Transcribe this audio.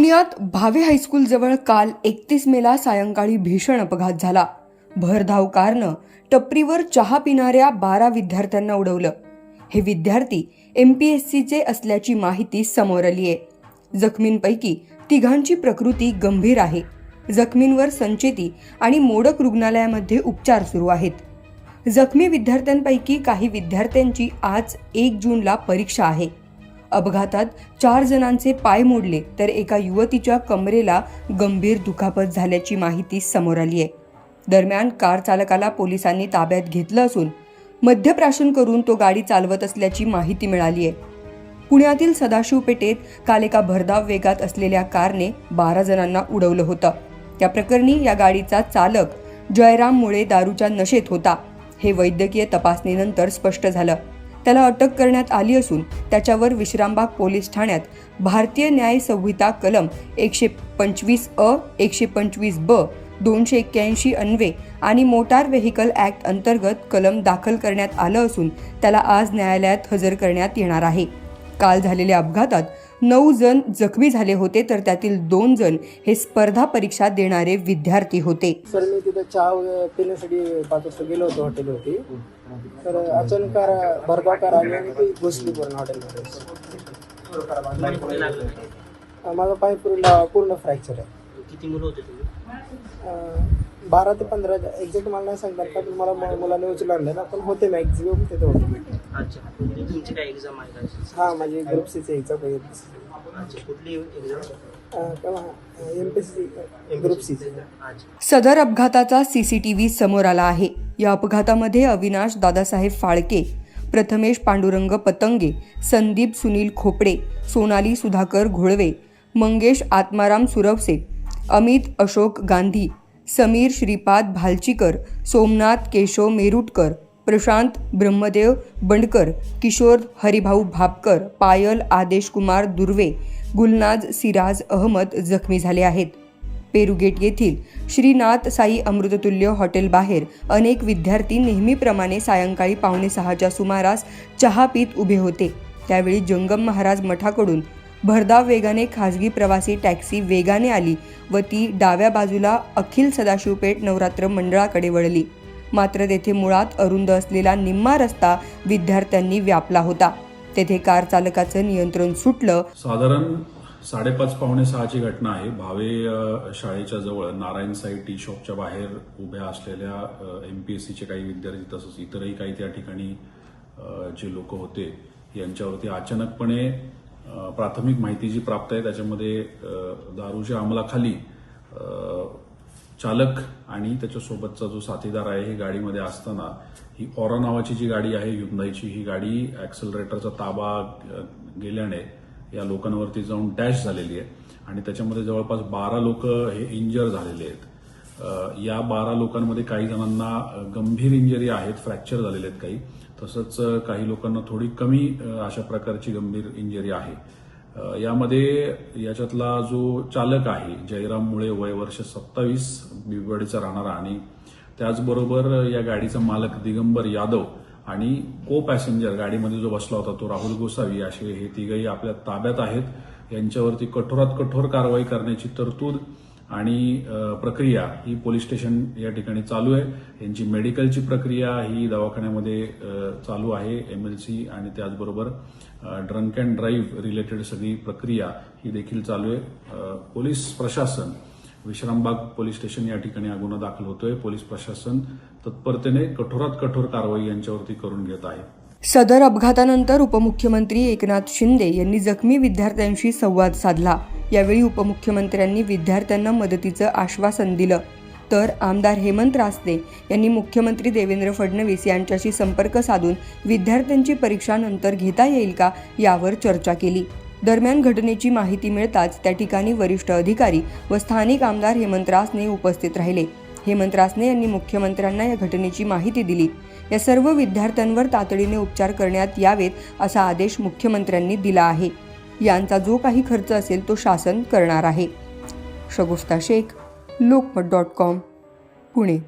पुण्यात भावे हायस्कूल जवळ काल एकतीस मेला सायंकाळी भीषण अपघात झाला. भरधाव कारनं टपरीवर चहा पिणाऱ्या बारा विद्यार्थ्यांना उडवलं. हे विद्यार्थी एमपीएससीचे असल्याची माहिती समोर आली आहे. जखमींपैकी तिघांची प्रकृती गंभीर आहे. जखमींवर संचेती आणि मोडक रुग्णालयामध्ये उपचार सुरू आहेत. जखमी विद्यार्थ्यांपैकी काही विद्यार्थ्यांची आज एक जूनला परीक्षा आहे. अपघातात चार जणांचे पाय मोडले तर एका युवतीच्या कमरेला गंभीर दुखापत झाल्याची माहिती समोर आली आहे. दरम्यान कार चालकाला पोलिसांनी ताब्यात घेतलं असून मध्यप्राशन करून तो गाडी चालवत असल्याची माहिती मिळाली आहे. पुण्यातील सदाशिव पेठेत काल एका भरधाव वेगात असलेल्या कारने बारा जणांना उडवलं होतं. त्या प्रकरणी या गाडीचा चालक जयराम मुळे दारूच्या नशेत होता. हे वैद्यकीय तपासणीनंतर स्पष्ट झालं. त्याला अटक करण्यात आली असून त्याच्यावर विश्रामबाग पोलीस ठाण्यात भारतीय न्याय संहिता कलम एकशे पंचवीस अ एकशे पंचवीस ब दोनशे एक्क्याऐंशी अन्वे आणि मोटार व्हेकल ॲक्ट अंतर्गत कलम दाखल करण्यात आलं असून त्याला आज न्यायालयात हजर करण्यात येणार आहे. काल झालेल्या अपघातात नऊ जण जखमी झाले होते तर त्यातील दोन जण हे स्पर्धा परीक्षा देणारे विद्यार्थी होते. सर मी तिथे चहा पिण्यासाठी पाच वाजता गेलो होतो हॉटेलवरती. तर अचानक कार भरधाव कार आली आणि ती घुसली पूर्ण हॉटेलमध्ये माझा पाय पूर्ण पूर्ण फ्रॅक्चर आहे. किती मुलं होते तुम्ही? बारा ते पंधरा एक्झॅक्ट मला नाही सांगतात का म- मुलाने उचलून आणलं ना पण होते मॅक्झिमम तिथे होते. अच्छा. म्हणजे तुमची काय एक्झाम आहे का? हां माझी ग्रुप सीची एक्झाम अच्छा सी सदर अपघाताचा सीसीटीव्ही समोर आला आहे. या अपघातामध्ये अविनाश दादासाहेब फाळके प्रथमेश पांडुरंग पतंगे संदीप सुनील खोपडे सोनाली सुधाकर घोळवे मंगेश आत्माराम सुरवसे अमित अशोक गांधी समीर श्रीपाद भालचीकर सोमनाथ केशव मेरुटकर प्रशांत ब्रह्मदेव बंडकर किशोर हरिभाऊ भापकर पायल आदेश कुमार दुर्वे गुलनाज सिराज अहमद जखमी झाले आहेत. पेरुगेट येथील श्रीनाथ साई अमृततुल्य हॉटेलबाहेर अनेक विद्यार्थी नेहमीप्रमाणे सायंकाळी पावणे सहाच्या सुमारास चहा पीत उभे होते. त्यावेळी जंगम महाराज मठाकडून भरधाव वेगाने खासगी प्रवासी टॅक्सी वेगाने आली व ती डाव्या बाजूला अखिल सदाशिवपेठ नवरात्र मंडळाकडे वळली. मात्र तेथे मुळात अरुंद असलेला निम्मा रस्ता विद्यार्थ्यांनी व्यापला होता. तेथे कार चालकाचं नियंत्रण सुटलं. साधारण साडेपाच पावणे सहाची घटना आहे. भावे शाळेच्या जवळ नारायण साई टी शॉपच्या बाहेर उभ्या असलेल्या एम पी एस सीचे काही विद्यार्थी तसंच इतरही काही त्या ठिकाणी जे लोक होते यांच्यावरती अचानकपणे प्राथमिक माहिती जी प्राप्त आहे त्याच्यामध्ये दारूच्या अंमलाखाली चालक आणि त्याच्यासोबतचा जो साथीदार आहे ही गाडीमध्ये असताना ही ऑरा नावाची जी गाडी आहे युंदाईची ही गाडी ऍक्सलरेटरचा ताबा गेल्याने या लोकांवरती जाऊन डॅश झालेली आहे. आणि त्याच्यामध्ये जवळपास बारा लोक हे इंजर झालेले आहेत. या बारा लोकांमध्ये काही जणांना गंभीर इंजरी आहेत फ्रॅक्चर झालेले आहेत काही. तसंच काही लोकांना थोडी कमी अशा प्रकारची गंभीर इंजरी आहे. यामध्ये याच्यातला जो चालक आहे जयराम मुळे वय वर्ष सत्तावीस बिबवाडीचा राहणारा आणि त्याचबरोबर या गाडीचा मालक दिगंबर यादव आणि को पॅसेंजर गाडीमध्ये जो बसला होता तो राहुल गोसावी असे हे तिघही आपल्या ताब्यात आहेत. यांच्यावरती कठोरात कठोर कारवाई करण्याची तरतूद आणि प्रक्रिया ही पोलीस स्टेशन या ठिकाणी चालू आहे. यांची मेडिकलची प्रक्रिया ही दवाखान्यामध्ये चालू आहे एमएलसी आणि त्याचबरोबर ड्रंक अँड ड्राईव्ह रिलेटेड सगळी प्रक्रिया ही देखील चालू आहे. पोलीस प्रशासन विश्रामबाग पोलीस स्टेशन या ठिकाणी हा गुन्हा दाखल होतोय. पोलीस प्रशासन तत्परतेने कठोरात कठोर कारवाई यांच्यावरती करून घेत आहे. सदर अपघातानंतर उपमुख्यमंत्री एकनाथ शिंदे यांनी जखमी विद्यार्थ्यांशी संवाद साधला. यावेळी उपमुख्यमंत्र्यांनी विद्यार्थ्यांना मदतीचं आश्वासन दिलं. तर आमदार हेमंत रासने यांनी मुख्यमंत्री देवेंद्र फडणवीस यांच्याशी संपर्क साधून विद्यार्थ्यांची परीक्षा नंतर घेता येईल का यावर चर्चा केली. दरम्यान घटनेची माहिती मिळताच त्या ठिकाणी वरिष्ठ अधिकारी व स्थानिक आमदार हेमंत रासने उपस्थित राहिले. हेमंत रासने यांनी मुख्यमंत्र्यांना या घटनेची माहिती दिली. या सर्व विद्यार्थ्यांवर तातडीने उपचार करण्यात यावेत असा आदेश मुख्यमंत्र्यांनी दिला आहे. यांचा जो काही खर्च असेल तो शासन करणार आहे. Shagufta Shaikh Lokmat dot com Pune.